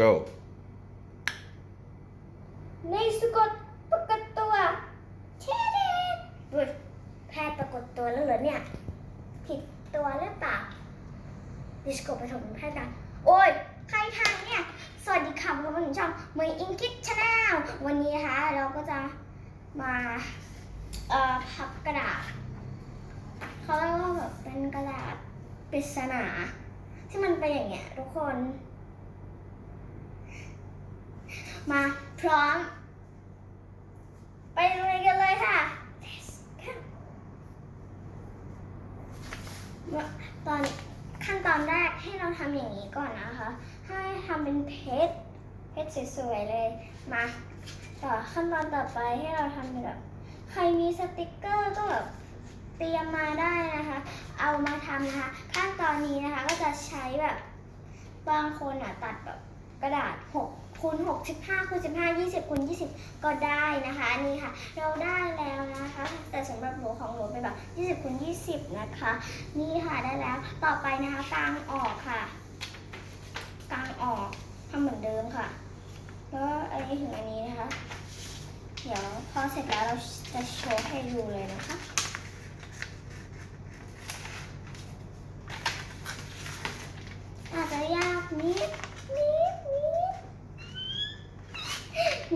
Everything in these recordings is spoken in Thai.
go ในสะกดปรากฏตัวเชเดนดูแพทย์ปรากฏตัวแล้วเหรอเนี่ย ผิดตัวหรือเปล่าดิสโก้ไปถมแพทย์กันโอ้ย ใครทางเนี่ย สวัสดีค่ะคุณผู้ชมช่องเมย์อิงคิดชาแนลวันนี้นะคะ เราก็จะมาเอ่อพับกระดาษเขาเรียกว่าแบบเป็นกระดาษปริศนา ที่มันเป็นอย่างเงี้ยทุกคน มาพร้อม ไปลุยกันเลยค่ะ ตอนขั้นตอนแรกให้เราทำอย่างนี้ก่อนนะคะ ให้ทำเป็นเพชรเพชรสวยๆเลย มาต่อขั้นตอนต่อไปให้เราทำเป็นแบบใครมีสติกเกอร์ก็แบบเตรียมมาได้นะคะ เอามาทำนะคะ ขั้นตอนนี้นะคะก็จะใช้แบบบางคนอะตัดแบบกระดาษ6 คูณ65คูณ15 20คูณ20 ก็ได้นะคะ นี่ค่ะ เราได้แล้วนะคะ แต่สำหรับหนูของหนูเป็นแบบ20คูณ20 นะคะ นี่ค่ะได้แล้วต่อไปนะคะกลางออกค่ะกลางออกทำเหมือนเดิมค่ะ แล้วอันนี้ถึงอันนี้นะคะ เดี๋ยวพอเสร็จแล้วเราจะโชว์ให้ดูเลยนะคะ อาจจะยากนิดนิดนิด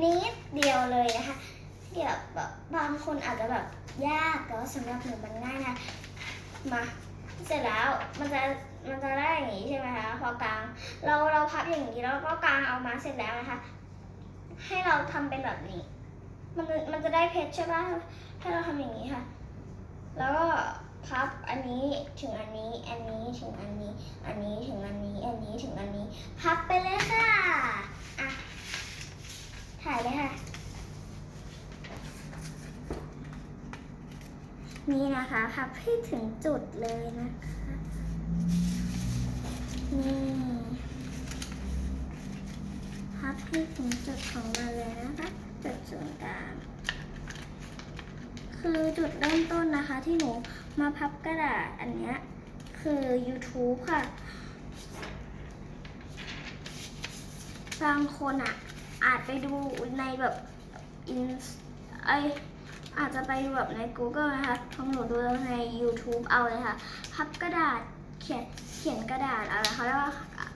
นิดเดียวเลยนะคะเดี๋ยวแบบบางคนอาจจะแบบยากแต่ว่า สำหรับหนูมันง่ายนะมาเสร็จแล้วมันจะมันจะได้อย่างนี้ใช่ไหมคะพอกลาง เราเราพับอย่างนี้แล้วก็กลางเอามาเสร็จแล้วนะคะ ให้เราทำเป็นแบบนี้ มันมันจะได้เพชรใช่ปะให้เราทำอย่างนี้ค่ะ แล้วก็พับอันนี้ถึงอันนี้ อันนี้ถึงอันนี้ อันนี้ถึงอันนี้ พับไปเลยค่ะ อะ ถ่ายเลยค่ะ นะคะพับให้ถึงจุดเลยนะคะนี่พับให้ถึงจุดของมันเลยนะคะจุดศูนย์กลางคือจุดเริ่มต้นนะคะที่หนูมาพับกระดาษอันเนี้ยคือ YouTube ค่ะ บางคนอะอาจไปดูในแบบอินไอ อาจจะไปดูแบบใน Google นะคะของหนูดูใน YouTube เอาเลยค่ะ พับกระดาษเขียนเขียนกระดาษอะไรเขาเรียกว่า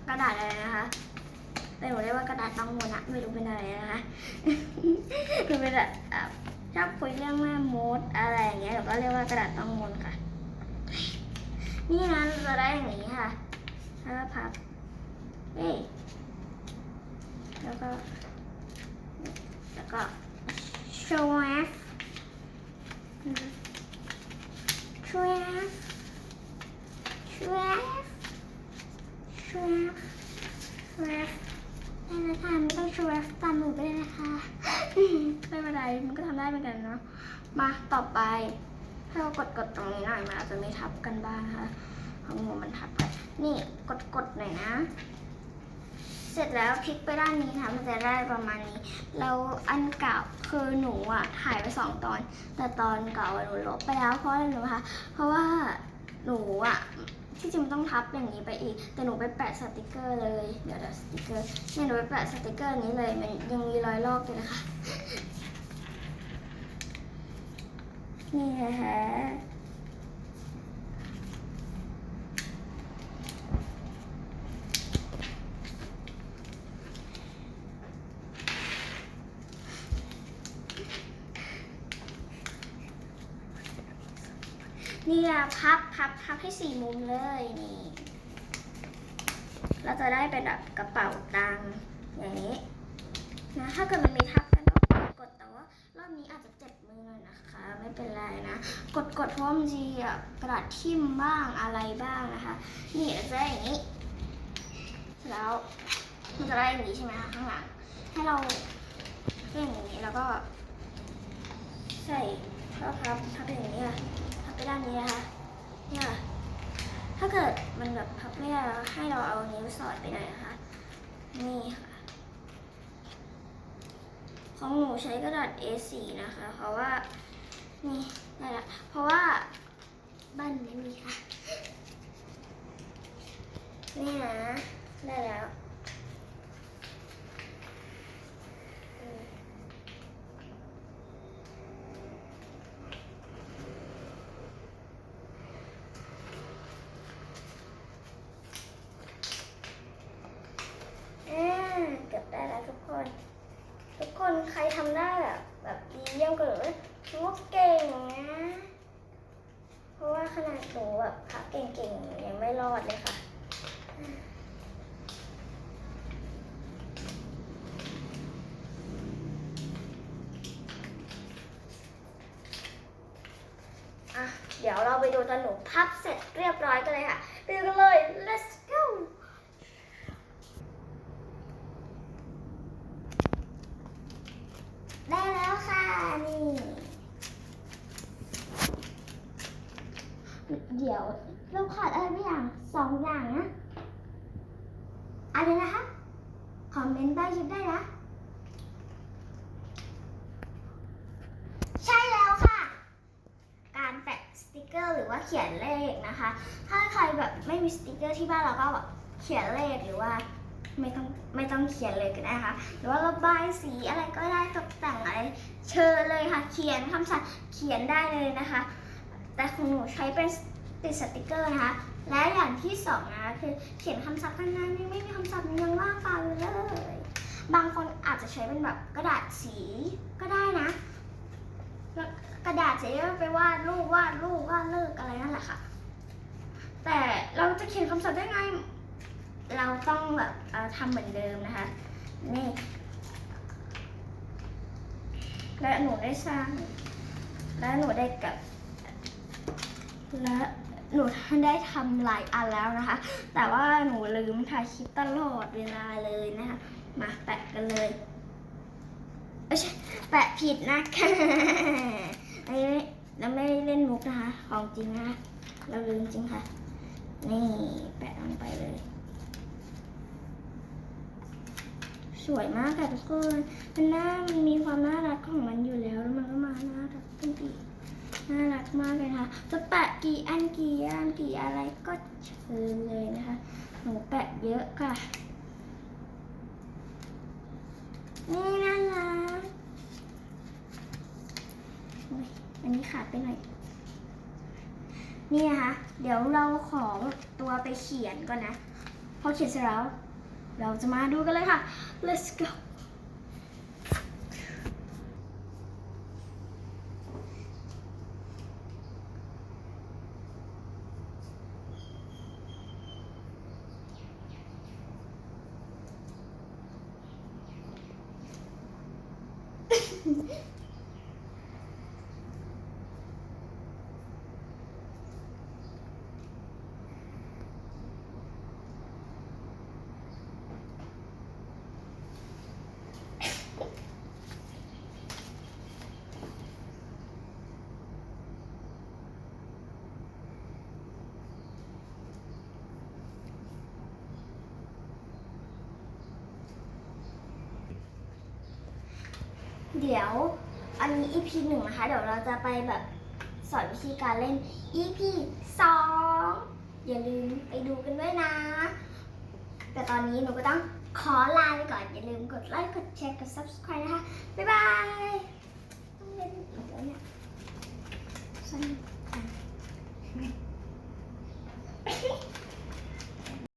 กระดาษอะไรนะคะแต่หนูเรียกว่ากระดาษตังมนะไม่รู้เป็นอะไรนะคะหนูเป็นแบบชอบคุยเรื่องแม่มดอะไรอย่างเงี้ยหนูก็เรียกว่ากระดาษตังมนค่ะ นี่นะเราจะได้อย่างนี้ค่ะแล้วก็พับเอ้ยแล้วก็แล้วก็ show off show off show off show off show off ได้แล้วค่ะไม่ต้อง show off ตามหนูไปเลยนะคะ ไม่เป็นไรมันก็ทำได้เหมือ นาะมาต่อไปให้เรากดกดตรงนี้หน่อยมันอาจจะไม่ทับกันบ้างนะคะของหนูมันทับกันนี่กดกดหน่อยนะ เสร็จแล้วพลิกไปด้านนี้นะคะมันจะได้ประมาณนี้แล้วอันเก่าคือหนูอะถ่ายไปสองตอน แต่ตอนเก่าหนูลบไปแล้วเพราะอะไรรู้ไหมคะเพราะว่าหนูอะที่จริงมันต้องทับอย่างนี้ไปอีก แต่หนูไปแปะสติกเกอร์เลย เดี๋ยวเดี๋ยวสติกเกอร์เนี่ยหนูไปแปะสติกเกอร์นี้เลย มันยังมีรอยลอกอยู่นะคะ นี่นะคะนี่อะพับพับพับให้สี่มุมเลยนี่ เราจะได้เป็นแบบกระเป๋าตังค์อย่างนี้นะถ้าเกิดมันมีทับกันก็กดแต่ว่าร อบนี้อาจจะเจ็บมือหน่อยนะคะ ไม่เป็นไรนะ กดกดเพราะมันจะกระดาษทิ่มบ้างอะไรบ้างนะคะ นี่เราจะได้อย่างนี้แล้วมันจะได้อย่างนี้ใช่ไหมคะข้างหลัง ให้เราเล่นอย่างนี้แล้วก็ ใส่ก็พับพับอย่างนี้ค่ะพับไปด้านนี้นะคะเนี่ยค่ะถ้าเกิดมันแบบพับไม่ได้แล้วให้เราเอานิ้วสอดไปหน่อยนะคะนี่ค่ะ ของหนูใช้กระดาษ A4 นะคะ เพราะว่านี่ได้ละเพราะว่าบ้านไม่มีค่ะ นี่นะได้แล้วเก็บได้แล้วทุกคน คนใครทำได้แบบแบบดีเยี่ยมกันเลยถือว่าเก่งนะ เพราะว่าขนาดหนูแบบพักเก่งๆยังไม่รอดเลยค่ะอะเดี๋ยวเราไปดูตอนหนูพับเสร็จเรียบร้อยกันเลยค่ะไปดูกันเลย let's go ได้แล้วค่ะ นี่ เดี๋ยวเราขาดอะไรไปอย่างสองอย่างนะอะไรนะคะ คอมเมนต์ใต้คลิปได้นะ ใช่แล้วค่ะ การแปะสติกเกอร์หรือว่าเขียนเลขนะคะ ถ้าใครแบบไม่มีสติกเกอร์ที่บ้านเราก็แบบเขียนเลขหรือว่า ไม่ต้องไม่ต้องเขียนเลยก็ได้นะคะหรือว่าระบายสีอะไรก็ได้ตกแต่งอะไรเชิญเลยค่ะ เขียนคำสั่งเขียนได้เลยนะคะ แต่ของหนูใช้เป็นติดสติกเกอร์นะคะ และอย่างที่สองนะคือเขียนคำศัพท์ข้างหน้านี่ไม่มีคำศัพท์ยังว่างเปล่าอยู่เลย บางคนอาจจะใช้เป็นแบบกระดาษสีก็ได้นะ กระดาษจะไปวาดรูปวาดรูปวาดเลิกอะไรนั่นแหละค่ะ แต่เราจะเขียนคำศัพท์ได้ไง เราต้องแบบทำเหมือนเดิมนะคะ นี่และหนูได้สร้าง และหนูได้กับและหนูได้ทำหลายอันแล้วนะคะ แต่ว่าหนูลืมถ่ายคลิปตลอดเวลาเลยนะคะ มาแปะกันเลยเอ้ยใช่แปะผิดนะคะอันนี้เราไม่เล่นมุกนะคะ ของจริงนะ เราลืมจริงค่ะ นี่แปะลงไปเลย สวยมากค่ะทุกคนมันน่ามันมีความน่ารักของมันอยู่แล้วแล้วมันก็มาน่ารักขึ้นอีกน่ารักมากเลยนะคะจะแปะกี่อันกี่อันกี่อะไรก็เชิญเลยนะคะหนูแปะเยอะค่ะนี่น่ารักอันนี้ขาดไปหน่อยนี่นะคะเดี๋ยวเราขอตัวไปเขียนก่อนนะ พอเขียนเสร็จแล้ว เราจะมาดูกันเลยค่ะ let's go เดี๋ยวอันนี้ EP หนึ่งนะคะ เดี๋ยวเราจะไปแบบสอนวิธีการเล่น EP สองอย่าลืมไปดูกันด้วยนะ แต่ตอนนี้หนูก็ต้องขอลาไปก่อน อย่าลืมกดไลค์ กดแชร์ กด subscribe นะคะ บ๊ายบายต้องเล่นอีกแล้วเนี่ยสนุก